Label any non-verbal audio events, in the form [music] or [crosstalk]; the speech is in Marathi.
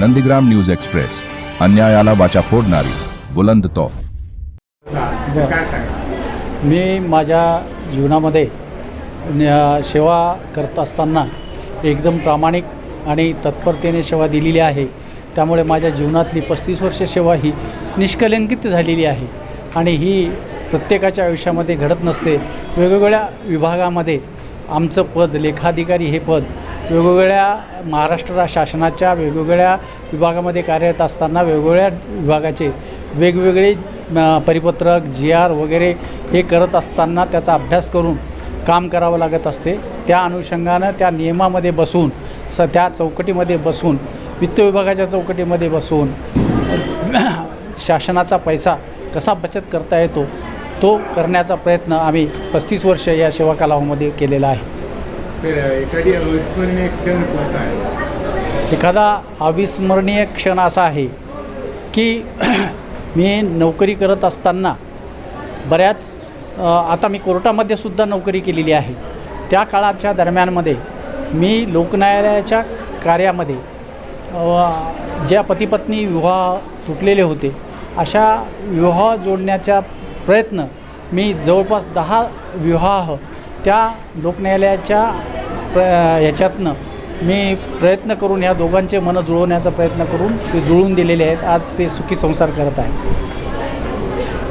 Nandigram news express. अन्यायाला वाचा फोडणारी बुलंद तोफ. मी माझ्या जीवनामध्ये सेवा करत असताना एकदम प्रामाणिक आणि तत्परतेने सेवा दिलेली आहे. त्यामुळे माझ्या जीवनातली पस्तीस वर्ष सेवा ही निष्कलंकित झालेली आहे. आणि ही प्रत्येकाच्या आयुष्यामध्ये घडत नसते. वेगवेगळ्या विभागामध्ये आमचं पद लेखाधिकारी हे पद वेगवेगळ्या महाराष्ट्र शासनाच्या वेगवेगळ्या विभागामध्ये कार्यरत असताना वेगवेगळ्या विभागाचे वेगवेगळे परिपत्रक जी आर वगैरे हे करत असताना त्याचा अभ्यास करून काम करावं लागत असते. त्या अनुषंगानं त्या नियमामध्ये बसून स त्या चौकटीमध्ये बसून वित्त विभागाच्या चौकटीमध्ये बसून [clears throat] शासनाचा पैसा कसा बचत करता येतो तो करण्याचा प्रयत्न आम्ही पस्तीस वर्ष या सेवा कालावधीमध्ये केलेला आहे. एखादी अविस्मरणीय क्षण कोणता आहे? एखादा अविस्मरणीय क्षण असा आहे की [clears throat] मी नोकरी करत असताना बऱ्याच आता मी कोर्टामध्ये सुद्धा नोकरी केलेली आहे. त्या काळाच्या दरम्यानमध्ये मी लोकन्यायालयाच्या कार्यामध्ये ज्या पतीपत्नी विवाह तुटलेले होते अशा विवाह जोडण्याचा प्रयत्न मी जवळपास दहा विवाह त्या लोकन्यायालयाच्या प्र ह्याच्यातनं मी प्रयत्न करून ह्या दोघांचे मनं जुळवण्याचा प्रयत्न करून ते जुळवून दिलेले आहेत. आज ते सुखी संसार करत आहेत.